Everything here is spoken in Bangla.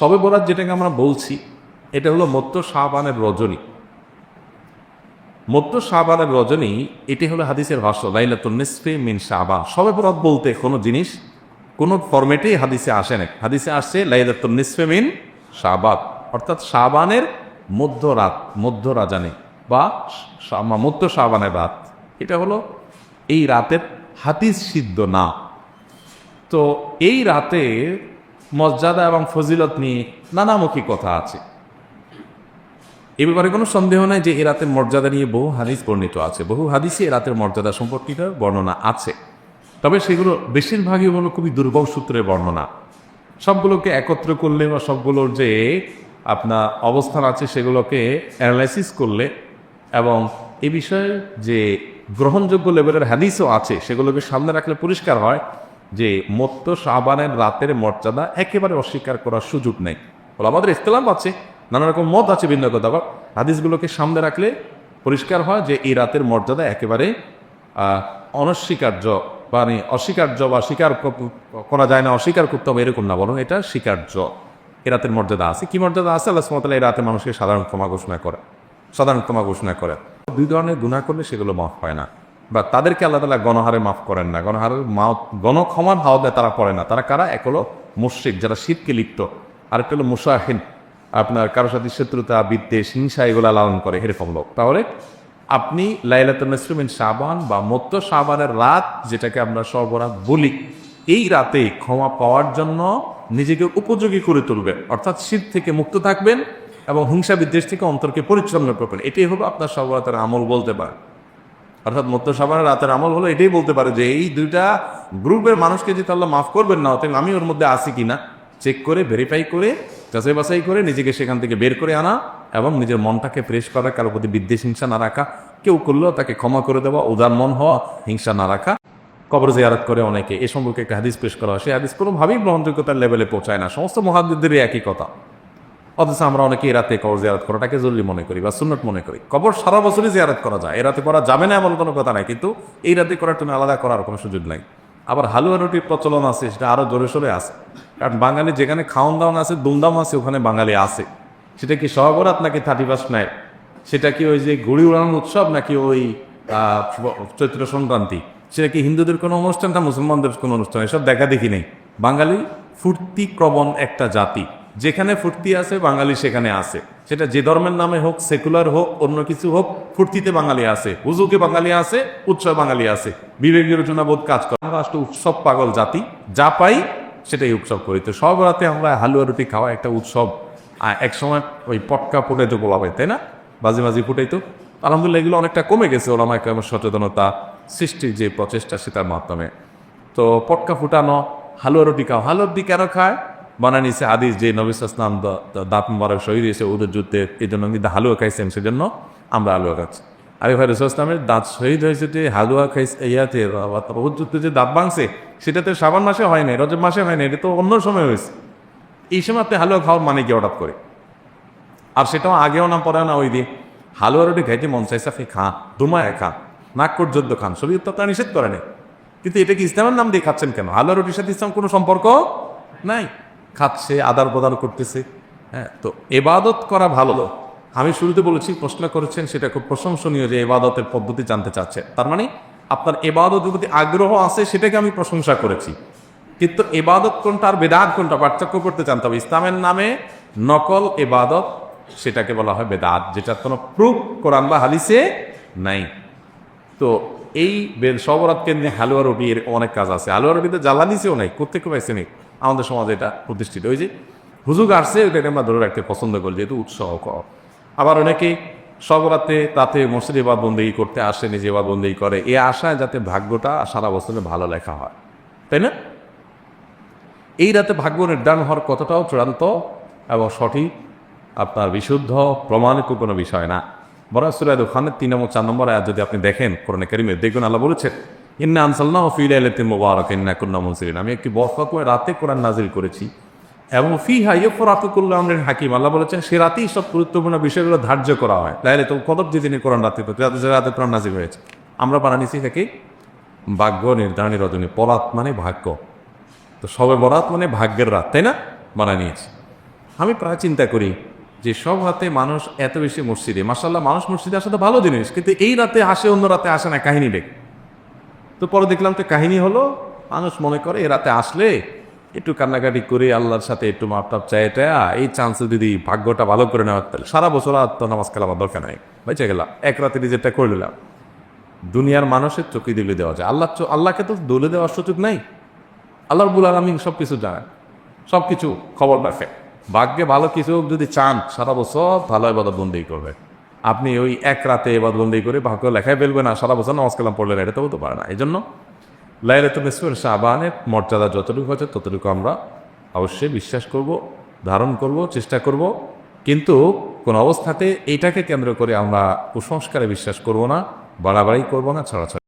সবে বরাত যেটাকে আমরা বলছি, এটা হলো মত্ত শাহবানের রজনী। মধ্য শাহবানের রজনী, এটি হলো হাদিসের ভাষ্য লাইলাতুল নিসফে মিন শাহবান সবে বরাত বলতে কোনো জিনিস, কোনো ফরম্যাটেই হাদিসে আসে না। হাদিসে আসছে লাইলাতুল নিসফে মিন শাহবাদ অর্থাৎ রাত মধ্য রাজানে বা মধ্য শাহবানের রাত। এটা হলো এই রাতের হাদিস সিদ্ধ না। তো এই রাতে মর্যাদা এবং ফজিলত নিয়ে নানামুখী কথা আছে। এ ব্যাপারে কোনো সন্দেহ নাই যে এ রাতের মর্যাদা নিয়ে বহু হাদিস বর্ণিত আছে। বহু হাদিসে এ রাতের মর্যাদা সম্পর্কিত বর্ণনা আছে। তবে সেগুলো বেশিরভাগই হলো খুবই দুর্বল সূত্রের বর্ণনা। সবগুলোকে একত্র করলে বা সবগুলোর যে আপনার অবস্থান আছে সেগুলোকে অ্যানালাইসিস করলে এবং এ বিষয়ে যে গ্রহণযোগ্য লেভেলের হাদিসও আছে, সেগুলোকে সামনে রাখলে পরিষ্কার হয়। যে মত্ত সাবানের রাতের মর্যাদা একেবারে অস্বীকার করার সুযোগ নেই। বলে, আমাদের ইখতলাফ আছে, নানা রকম মত আছে ভিন্ন কথা হাদিসগুলোকে সামনে রাখলে পরিষ্কার হয় যে এই রাতের মর্যাদা একেবারে অনস্বীকার্য মানে অস্বীকার্য বা স্বীকার করা যায় না, অস্বীকার করতে হবে এরকম না, বরং এটা স্বীকার্য। এ রাতের মর্যাদা আছে। কি মর্যাদা আছে? আল্লাহ সুমতাল্লাহ এই রাতে মানুষকে সাধারণ ক্ষমা ঘোষণা করে, সাধারণ ক্ষমা ঘোষণা করে। দুই ধরনের গুণা করলে সেগুলো মাফ হয় না। বা তাদেরকে আল্লাহ তালা গণহারে মাফ করেন না। গণহারের মাফ, গণক্ষমার হাওয়াতে তারা পড়ে না। তারা কারা? এক হলো মুশ্রিক, যারা শীতকে লিপ্ত। আরেকটা হলো মুসাহিন। আপনার কারও সাথে শত্রুতা, বিদ্বেষ, হিংসা এগুলা লালন করে এরকম লোক তাহলে আপনি লাইলাতুল নসরুমিন সাবান বা মত্ত সাবানের রাত যেটাকে আমরা সর্বরাত বলি, এই রাতে ক্ষমা পাওয়ার জন্য নিজেকে উপযোগী করে তুলবেন। অর্থাৎ শীত থেকে মুক্ত থাকবেন এবং হিংসা, বিদ্বেষ থেকে অন্তরকে পরিচ্ছন্ন করবেন। এটাই হলো আপনার সর্বরাতের আমল বলতে পারেন। অর্থাৎ মধ্য সাবানের রাতের আমল হলো এটাই বলতে পারে যে এই দুইটা গ্রুপের মানুষকে যদি আল্লাহ মাফ করবেন না, অতএব আমি ওর মধ্যে আসি কিনা? চেক করে ভেরিফাই করে, যাচাই বাছাই করে, নিজেকে সেখান থেকে বের করে আনা এবং নিজের মনটাকে ফ্রেশ করা, কারোর প্রতি বিদ্বেষ হিংসা না রাখা। কেউ করলেও তাকে ক্ষমা করে দেওয়া, উদার মন হওয়া, হিংসা না রাখা। কবর জিয়ারত করে অনেকে। এ সম্পর্কে একটা হাদিস পেশ করা হয়। সেই হাদিস কোনোভাবেই গ্রহণযোগ্যতার লেভেলে পৌঁছায় না। সমস্ত মহাদ্দেরই একই কথা। অথচ আমরা অনেকে এই রাতে কবর জিয়ারত করাটাকে জরুরি মনে করি বা সুন্নত মনে করি। কবর সারা বছরই জিয়ারত করা যায়। এ রাতে করা যাবে না এমন কোনো কথা নাই। কিন্তু এই রাতে করার জন্য আলাদা করার কোনো সুযোগ নাই। আবার হালুয়া রুটির প্রচলন আছে, সেটা আরও জোরে সোরে আছে। কারণ বাঙালি যেখানে খাওয়ান দাওয়ান আছে, দুমদাম আছে, ওখানে বাঙালি আছে। সেটা কি সহবরাত নাকি থার্টি ফার্স্ট নাইট? সেটা কি ওই যে ঘুড়ি উড়ানোর উৎসব নাকি ওই চৈত্র সংক্রান্তি? সেটা কি হিন্দুদের কোনো অনুষ্ঠান না মুসলমানদের কোনো অনুষ্ঠান? এসব দেখা দেখি নেই। বাঙালি ফুর্তিক্রবণ একটা জাতি। যেখানে ফুর্তি আছে বাঙালি সেখানে আছে। সেটা যে ধর্মের নামে হোক সেকুলার হোক অন্য কিছু হোক ফুর্তিতে বাঙালি আছে। হুজুকে বাঙালি আছে উৎসব বাঙালি আছে। বিবেক বিরোচনা বোধ কাজ করে। আমরা আসলে উৎসব পাগল জাতি যা পাই সেটাই উৎসব করি। তো সব রাতে আমরা হালুয়া রুটি খাওয়া একটা উৎসব। আর এক সময় ওই পটকা ফুটাইতো বলা হয় তাই না? বাজি বাজি ফুটাইতো আলহামদুলিল্লাহ এগুলো অনেকটা কমে গেছে ওলামায় কেমন সচেতনতা সৃষ্টির যে প্রচেষ্টা সেটার মাধ্যমে। তো পটকা ফুটানো হালুয়া রুটি খাও হালুয়া রুটি কেন খায়? বানায় নিছে আদিস যে নবিস ইসলাম দাঁত মুবারক শহীদ হয়েছে ওদের যুদ্ধে এই জন্য কিন্তু হালুয়া খাইছেন, সেজন্য আমরা হালুয়া খাচ্ছি। আরে ভাই রসুল ইসলামের দাঁত শহীদ হয়েছে যে হালুয়া খাইছে, ইয়াতে বহুত যুদ্ধে যে দাঁত ভাঙছে, সেটা তো শ্রাবণ মাসে হয় নাই, রজব মাসে হয় নাই, এটা তো অন্য সময় হয়েছে। এই সময় আপনি হালুয়া খাওয়ার মানে কি হঠাৎ করে? আর সেটাও আগেও না, পরেও না, ওই দিন। হালুয়া রুটি খাইতে মন চাইছে, আপনি খান দুমায় খান নাক পর্যন্ত খান শরীর তো নিষেধ করে নেই। কিন্তু এটা কি ইসলামের নাম দিয়ে খাচ্ছেন কেন? হালুয়া রুটির সাথে ইসলাম কোনো সম্পর্ক নাই। খাচ্ছে আদার প্রদান করতেছে। হ্যাঁ তো এবাদত করা ভালো। আমি শুরুতে বলেছি, প্রশ্ন করেছেন, সেটা খুব প্রশংসনীয় যে এবাদতের পদ্ধতি জানতে চাচ্ছে তার মানে আপনার এবাদতের প্রতি আগ্রহ আছে, সেটাকে আমি প্রশংসা করেছি। কিন্তু এবাদত কোনটা আর বেদাত কোনটা, পার্থক্য করতে জানতে হবে। ইসলামের নামে নকল এবাদত, সেটাকে বলা হয় বেদাত, যেটার কোনো প্রুফ কোরআন বা হাদিসে নাই। তো এই বেল সবরাতকে নিয়ে হালুয়া রুটি এর অনেক কাজ আছে। হালুয়া রুটিতে জ্বালানিছেও নাই কোথেকে পাইছে নেই আমাদের সমাজে এটা প্রতিষ্ঠিত। ওই যে হুজুগ আসছে ওইটাকে আমরা ধরে রাখতে পছন্দ করি, যেহেতু উৎসাহ কর আবার অনেকে সবরাতে তাতে মসজিদে বা বন্দেগী করতে আসে, নিজে বা বন্দেগী করে। এ আশায় যাতে ভাগ্যটা সারা বছরে ভালো লেখা হয়। তাই না? এই রাতে ভাগ্য নির্ধারণ হওয়ার কতটাও চূড়ান্ত এবং সঠিক, আপনার বিশুদ্ধ, প্রমাণিত কোনো বিষয় না। বরং সুরাদ খানের তিন নম্বর, চার নম্বর আয়াত যদি আপনি দেখেন, কোরআন কারিমে দেখবেন আল্লাহ বলেছেন ইন্না আনসাল্লাহ ফিল আলাতিন মুবারক, ইন্না কুন্না মুনসিরিন। আমি একটি বরফাকুয়ে রাতে কোরআন নাজিল করেছি। এবং ফি হাইয়ে ফরাতুকুল্লাহ আমরের হাকিম, আল্লাহ বলেছেন, সে রাতেই সব গুরুত্বপূর্ণ বিষয়গুলো ধার্য করা হয়। তাহলে তো কদর যে দিনে কোরআন রাতে তো রাতে কোরআন নাজিল হয়েছে। আমরা বানানিছি থেকে ভাগ্য নির্ধারণী রজনী। পরাত মানে ভাগ্য। তো সবে বরাত মানে ভাগ্যের রাত, তাই না? বানায় নিয়েছি। আমি প্রায় চিন্তা করি যে সব রাতে মানুষ এত বেশি মসজিদে মাসাল্লাহ মানুষ মসজিদে আসা তো ভালো জিনিস, কিন্তু এই রাতে আসে, অন্য রাতে আসে না, কাহিনী ডেকে তো পরে দেখলাম তো কাহিনী হলো, মানুষ মনে করে এ রাতে আসলে একটু কান্নাকাটি করে আল্লাহর সাথে একটু মাপটাপ চাইটা এই চান্সে যদি ভাগ্যটা ভালো করে নেওয়ার তাহলে সারা বছর আর তো নামাজ কালামার দরকার নাই। বেঁচে গেলাম, এক রাতে নিজেরটা করে নিলাম। দুনিয়ার মানুষের চোখে দিলে দেওয়া যায়। আল্লাহ আল্লাহকে তো দলে দেওয়ার সুযোগ নাই। আল্লাহ রবুল আলমিন সব কিছু জানেন সব কিছু খবর রাখে ভাগ্যে ভালো কিছু যদি চান, সারা বছর ভালো এবাদত বন্দি করবে আপনি ওই এক রাতে এবার বন্দি করে ভাগ্য লেখায় ফেলবেন না সারা বছর নমাজ কালাম পড়লেন এটা তো হতে পারে না। এই জন্য লাইলাতুল নিসফের শাহবানের মর্যাদা যতটুকু আছে ততটুকু আমরা অবশ্যই বিশ্বাস করব, ধারণ করব, চেষ্টা করব। কিন্তু কোন অবস্থাতে এটাকে কেন্দ্র করে আমরা কুসংস্কারে বিশ্বাস করব না, বাড়াবাড়ি করব না, ছাড়াছাড়ি